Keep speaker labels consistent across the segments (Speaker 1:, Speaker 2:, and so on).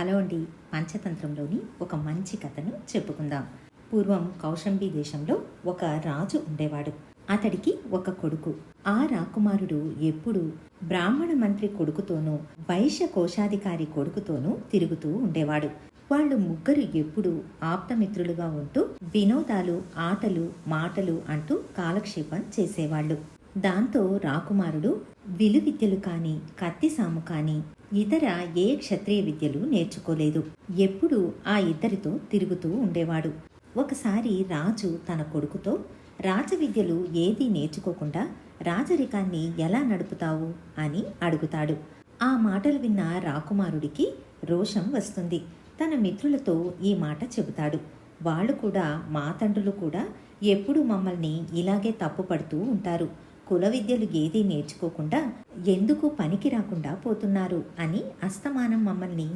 Speaker 1: Hello అండి పంచతంత్రంలోని ఒక మంచి కథను చెప్పుకుందాం. పూర్వం కౌశంబి దేశంలో ఒక రాజు ఉండేవాడు. అతడికి ఒక కొడుకు. ఆ రాకుమారుడు ఎప్పుడు బ్రాహ్మణ మంత్రి కొడుకుతోనూ వైశ్య కోశాధికారి కొడుకుతోనూ తిరుగుతూ ఉండేవాడు. వాళ్ళు ముగ్గురు ఎప్పుడు ఆప్తమిత్రులుగా ఉంటూ వినోదాలు ఆటలు మాటలు అంటూ కాలక్షేపం చేసేవాళ్ళు. దాంతో రాకుమారుడు విలువిద్యలు కాని కత్తిసాము కాని ఇతర ఏ క్షత్రియ విద్యలు నేర్చుకోలేదు. ఎప్పుడూ ఆ ఇద్దరితో తిరుగుతూ ఉండేవాడు. ఒకసారి రాజు తన కొడుకుతో రాజవిద్యలు ఏదీ నేర్చుకోకుండా రాజరికాన్ని ఎలా నడుపుతావు? అని అడుగుతాడు. ఆ మాటలు విన్న రాకుమారుడికి రోషం వస్తుంది. తన మిత్రులతో ఈ మాట చెబుతాడు. వాళ్ళు కూడా మా తండ్రులు కూడా ఎప్పుడూ మమ్మల్ని ఇలాగే తప్పుపడుతూ ఉంటారు. కుల విద్యలు ఏదీ నేర్చుకోకుండా ఎందుకు పనికి రాకుండా పోతున్నారు అని అస్తమానం మమ్మల్ని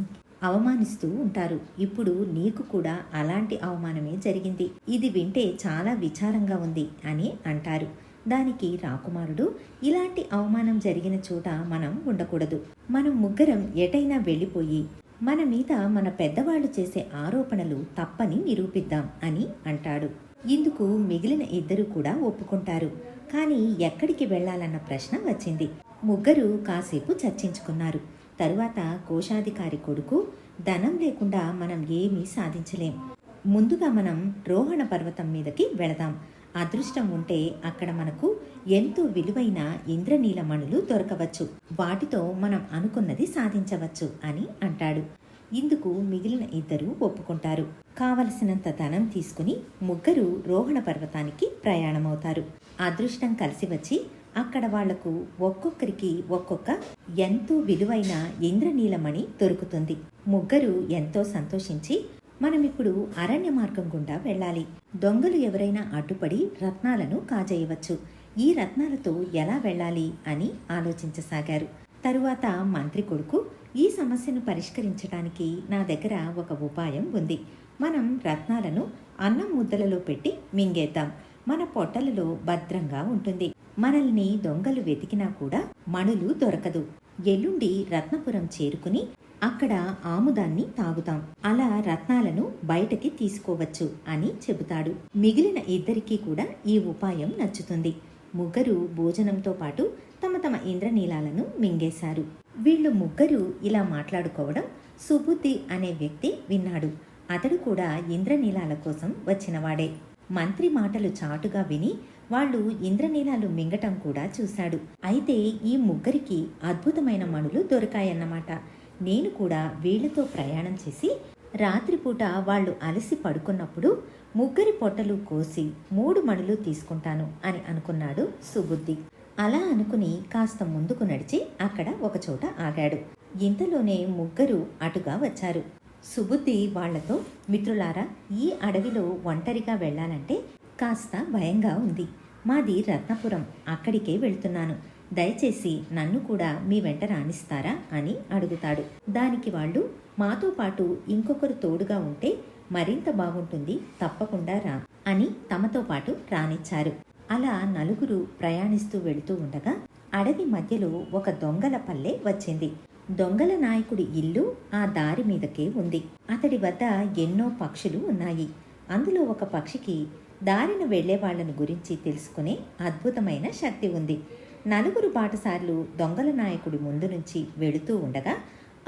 Speaker 1: అవమానిస్తూ ఉంటారు. ఇప్పుడు నీకు కూడా అలాంటి అవమానమే జరిగింది. ఇది వింటే చాలా విచారంగా ఉంది అని అంటారు. దానికి రాకుమారుడు ఇలాంటి అవమానం జరిగిన చోట మనం ఉండకూడదు. మనం ముగ్గురం ఎటైనా వెళ్ళిపోయి మన మీద మన పెద్దవాళ్ళు చేసే ఆరోపణలు తప్పని నిరూపిద్దాం అని అంటాడు. ఇందుకు మిగిలిన ఇద్దరు కూడా ఒప్పుకుంటారు. కానీ ఎక్కడికి వెళ్ళాలన్న ప్రశ్న వచ్చింది. ముగ్గురు కాసేపు చర్చించుకున్నారు. తరువాత కోశాధికారి కొడుకు ధనం లేకుండా మనం ఏమీ సాధించలేం. ముందుగా మనం రోహణ పర్వతం మీదకి వెళదాం. అదృష్టం ఉంటే అక్కడ మనకు ఎంతో విలువైన ఇంద్రనీలమణులు దొరకవచ్చు. వాటితో మనం అనుకున్నది సాధించవచ్చు అని అంటాడు. ఇందుకు మిగిలిన ఇద్దరు ఒప్పుకుంటారు. కావలసినంత ధనం తీసుకుని ముగ్గురు రోహణ పర్వతానికి ప్రయాణమవుతారు. అదృష్టం కలిసి వచ్చి అక్కడ వాళ్ళకు ఒక్కొక్కరికి ఒక్కొక్క ఎంతో విలువైన ఇంద్రనీలమణి దొరుకుతుంది. ముగ్గురు ఎంతో సంతోషించి మనమిప్పుడు అరణ్య మార్గం గుండా వెళ్ళాలి. దొంగలు ఎవరైనా అడ్డుపడి రత్నాలను కాజేయవచ్చు. ఈ రత్నాలతో ఎలా వెళ్ళాలి అని ఆలోచించసాగారు. తరువాత మంత్రి కొడుకు ఈ సమస్యను పరిష్కరించడానికి నా దగ్గర ఒక ఉపాయం ఉంది. మనం రత్నాలను అన్నం ముద్దలలో పెట్టి మింగేద్దాం. మన పొట్టలలో భద్రంగా ఉంటుంది. మనల్ని దొంగలు వెతికినా కూడా మణులు దొరకదు. ఎల్లుండి రత్నపురం చేరుకుని అక్కడ ఆముదాన్ని తాగుతాం. అలా రత్నాలను బయటకి తీసుకోవచ్చు అని చెబుతాడు. మిగిలిన ఇద్దరికీ కూడా ఈ ఉపాయం నచ్చుతుంది. ముగ్గురు భోజనంతో పాటు తమ తమ ఇంద్రనీలాలను మింగేశారు. వీళ్ళు ముగ్గురు ఇలా మాట్లాడుకోవడం సుబుద్ధి అనే వ్యక్తి విన్నాడు. అతడు కూడా ఇంద్రనీలాల కోసం వచ్చినవాడే. మంత్రి మాటలు చాటుగా విని వాళ్ళు ఇంద్రనీలాలు మింగటం కూడా చూశాడు. అయితే ఈ ముగ్గురికి అద్భుతమైన మణులు దొరికాయన్నమాట. నేను కూడా వీళ్ళతో ప్రయాణం చేసి రాత్రిపూట వాళ్ళు అలసి పడుకున్నప్పుడు ముగ్గురి పొట్టలు కోసి మూడు మణులు తీసుకుంటాను అని అనుకున్నాడు సుబుద్ధి. అలా అనుకుని కాస్త ముందుకు నడిచి అక్కడ ఒకచోట ఆగాడు. ఇంతలోనే ముగ్గురు అటుగా వచ్చారు. సుబుద్ధి వాళ్ళతో మిత్రులారా ఈ అడవిలో ఒంటరిగా వెళ్ళాలంటే కాస్త భయంగా ఉంది. మాది రత్నపురం. అక్కడికే వెళ్తున్నాను. దయచేసి నన్ను కూడా మీ వెంట రాణిస్తారా అని అడుగుతాడు. దానికి వాళ్ళు మాతో పాటు ఇంకొకరు తోడుగా ఉంటే మరింత బాగుంటుంది. తప్పకుండా రా అని తమతో పాటు రానిచ్చారు. అలా నలుగురు ప్రయాణిస్తూ వెళుతూ ఉండగా అడవి మధ్యలో ఒక దొంగల పల్లె వచ్చింది. దొంగల నాయకుడి ఇల్లు ఆ దారి మీదకే ఉంది. అతడి వద్ద ఎన్నో పక్షులు ఉన్నాయి. అందులో ఒక పక్షికి దారిన వెళ్ళే వాళ్ళను గురించి తెలుసుకునే అద్భుతమైన శక్తి ఉంది. నలుగురు బాటసార్లు దొంగల నాయకుడి ముందు నుంచి వెళుతూ ఉండగా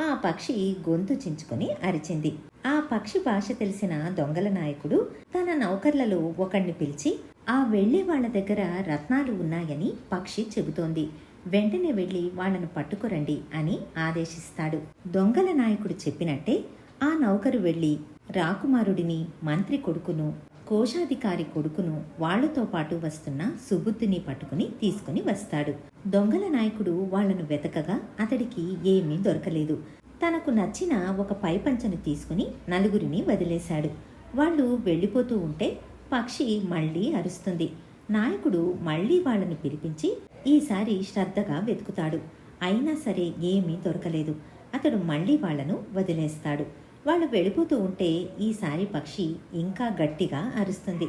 Speaker 1: ఆ పక్షి గొంతు చించుకొని అరిచింది. ఆ పక్షి భాష తెలిసిన దొంగల నాయకుడు తన నౌకర్లలో ఒకణ్ణి పిలిచి ఆ వెళ్ళే వాళ్ళ దగ్గర రత్నాలు ఉన్నాయని పక్షి చెబుతోంది. వెంటనే వెళ్ళి వాళ్ళను పట్టుకురండి అని ఆదేశిస్తాడు. దొంగల నాయకుడు చెప్పినట్టే ఆ నౌకరు వెళ్ళి రాకుమారుడిని మంత్రి కొడుకును కోశాధికారి కొడుకును వాళ్ళతో పాటు వస్తున్న సుబుద్ధిని పట్టుకుని తీసుకుని వస్తాడు. దొంగల నాయకుడు వాళ్ళను వెతకగా అతడికి ఏమీ దొరకలేదు. తనకు నచ్చిన ఒక పైపంచను తీసుకుని నలుగురిని వదిలేశాడు. వాళ్ళు వెళ్ళిపోతూ ఉంటే పక్షి మళ్ళీ అరుస్తుంది. నాయకుడు మళ్ళీ వాళ్ళని పిలిపించి ఈసారి శ్రద్ధగా వెతుకుతాడు. అయినా సరే ఏమీ దొరకలేదు. అతడు మళ్ళీ వాళ్ళను వదిలేస్తాడు. వాళ్ళు వెళ్ళిపోతూ ఉంటే ఈసారి పక్షి ఇంకా గట్టిగా అరుస్తుంది.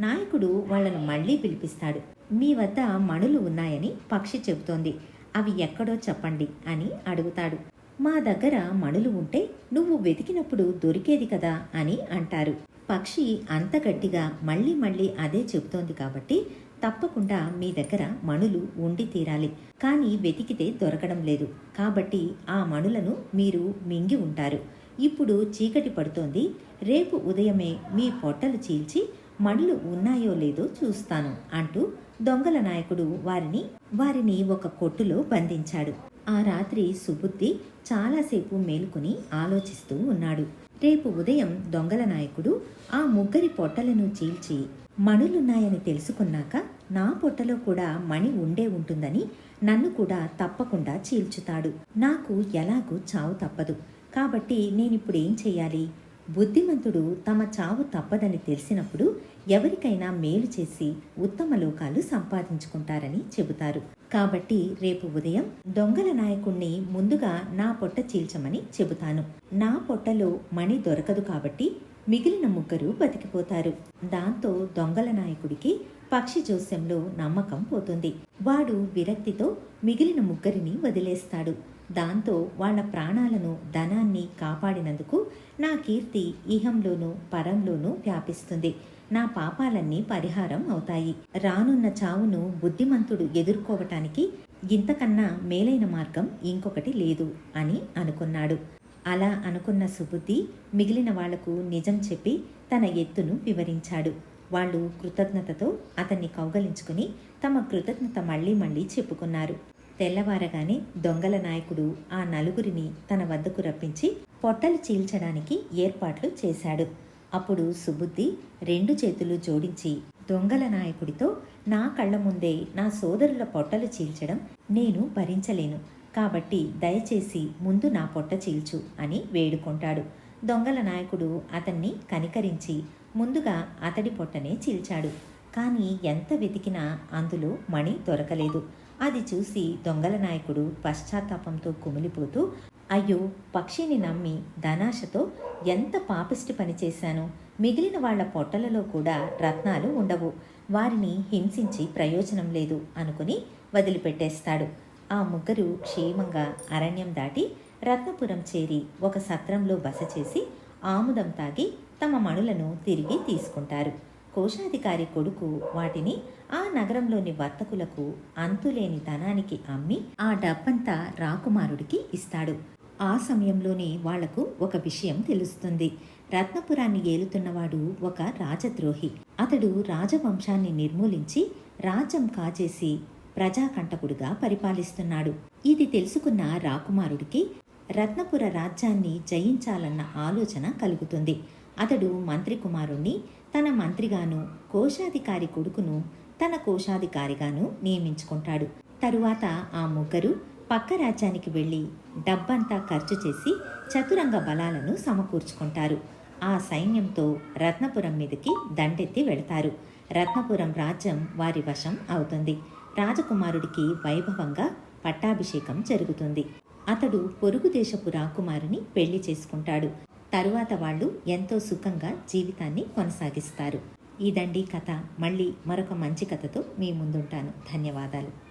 Speaker 1: నాయకుడు వాళ్ళను మళ్ళీ పిలిపిస్తాడు. మీ వద్ద మణులు ఉన్నాయని పక్షి చెబుతోంది. అవి ఎక్కడో చెప్పండి అని అడుగుతాడు. మా దగ్గర మణులు ఉంటే నువ్వు వెతికినప్పుడు దొరికేది కదా అని అంటారు. పక్షి అంత గట్టిగా మళ్ళీ మళ్ళీ అదే చెబుతోంది కాబట్టి తప్పకుండా మీ దగ్గర మణులు ఉండి తీరాలి. కానీ వెతికితే దొరకడం లేదు. కాబట్టి ఆ మణులను మీరు మింగి ఉంటారు. ఇప్పుడు చీకటి పడుతోంది. రేపు ఉదయమే మీ పొట్టలు చీల్చి మణులు ఉన్నాయో లేదో చూస్తాను అంటూ దొంగల నాయకుడు వారిని వారిని ఒక కొట్టులో బంధించాడు. ఆ రాత్రి సుబుద్ధి చాలాసేపు మేలుకుని ఆలోచిస్తూ ఉన్నాడు. రేపు ఉదయం దొంగల నాయకుడు ఆ ముగ్గురి పొట్టలను చీల్చి మణులున్నాయని తెలుసుకున్నాక నా పొట్టలో కూడా మణి ఉండే ఉంటుందని నన్ను కూడా తప్పకుండా చీల్చుతాడు. నాకు ఎలాగూ చావు తప్పదు. కాబట్టి నేనిప్పుడు ఏం చేయాలి? బుద్ధిమంతుడు తమ చావు తప్పదని తెలిసినప్పుడు ఎవరికైనా మేలు చేసి ఉత్తమ లోకాలు సంపాదించుకుంటారని చెబుతారు. కాబట్టి రేపు ఉదయం దొంగల నాయకుణ్ణి ముందుగా నా పొట్ట చీల్చమని చెబుతాను. నా పొట్టలో మణి దొరకదు కాబట్టి మిగిలిన ముగ్గురు బతికిపోతారు. దాంతో దొంగల నాయకుడికి పక్షి జోస్యంలో నమ్మకం పోతుంది. వాడు విరక్తితో మిగిలిన ముగ్గురిని వదిలేస్తాడు. దాంతో వాళ్ళ ప్రాణాలను ధనాన్ని కాపాడినందుకు నా కీర్తి ఇహంలోనూ పరంలోనూ వ్యాపిస్తుంది. నా పాపాలన్నీ పరిహారం అవుతాయి. రానున్న చావును బుద్ధిమంతుడు ఎదుర్కోవటానికి ఇంతకన్నా మేలైన మార్గం ఇంకొకటి లేదు అని అనుకున్నాడు. అలా అనుకున్న సుబుద్ధి మిగిలిన వాళ్ళకు నిజం చెప్పి తన ఎత్తును వివరించాడు. వాళ్ళు కృతజ్ఞతతో అతన్ని కౌగలించుకుని తమ కృతజ్ఞత మళ్ళీ మళ్ళీ చెప్పుకున్నారు. తెల్లవారగానే దొంగల నాయకుడు ఆ నలుగురిని తన వద్దకు రప్పించి పొట్టలు చీల్చడానికి ఏర్పాట్లు చేశాడు. అప్పుడు సుబుద్ధి రెండు చేతులు జోడించి దొంగల నాయకుడితో నా కళ్ళ ముందే నా సోదరుల పొట్టలు చీల్చడం నేను భరించలేను. కాబట్టి దయచేసి ముందు నా పొట్ట చీల్చు అని వేడుకుంటాడు. దొంగల నాయకుడు అతన్ని కనికరించి ముందుగా అతడి పొట్టనే చీల్చాడు. కానీ ఎంత వెతికినా అందులో మణి దొరకలేదు. అది చూసి దొంగల నాయకుడు పశ్చాత్తాపంతో కుమిలిపోతూ అయ్యో పక్షిని నమ్మి ధనాశతో ఎంత పాపిష్టి పని చేశాను. మిగిలిన వాళ్ళ పొట్టలలో కూడా రత్నాలు ఉండవు. వారిని హింసించి ప్రయోజనం లేదు అనుకుని వదిలిపెట్టేస్తాడు. ఆ ముగ్గురు క్షేమంగా అరణ్యం దాటి రత్నపురం చేరి ఒక సత్రంలో బస చేసి ఆముదం తాగి తమ మణులను తిరిగి తీసుకుంటారు. కోశాధికారి కొడుకు వాటిని ఆ నగరంలోని వర్తకులకు అంతులేని ధనానికి అమ్మి ఆ డబ్బంతా రాకుమారుడికి ఇస్తాడు. ఆ సమయంలోనే వాళ్ళకు ఒక విషయం తెలుస్తుంది. రత్నపురాన్ని ఏలుతున్నవాడు ఒక రాజద్రోహి. అతడు రాజవంశాన్ని నిర్మూలించి రాజ్యం కాజేసి ప్రజాకంటకుడుగా పరిపాలిస్తున్నాడు. ఇది తెలుసుకున్న రాకుమారుడికి రత్నపుర రాజ్యాన్ని జయించాలన్న ఆలోచన కలుగుతుంది. అతడు మంత్రి కుమారుణ్ణి తన మంత్రిగాను కోశాధికారి కొడుకును తన కోశాధికారిగాను నియమించుకుంటాడు. తరువాత ఆ ముగ్గురు పక్క రాజ్యానికి వెళ్ళి డబ్బంతా ఖర్చు చేసి చతురంగ బలాలను సమకూర్చుకుంటారు. ఆ సైన్యంతో రత్నపురం మీదకి దండెత్తి వెళతారు. రత్నపురం రాజ్యం వారి వశం అవుతుంది. రాజకుమారుడికి వైభవంగా పట్టాభిషేకం జరుగుతుంది. అతడు పొరుగు దేశపు రాకుమారిని పెళ్ళి చేసుకుంటాడు. తరువాత వాళ్ళు ఎంతో సుఖంగా జీవితాన్ని కొనసాగిస్తారు. ఇదండి కథ మళ్ళీ మరొక మంచి కథతో మీ ముందుంటాను. ధన్యవాదాలు.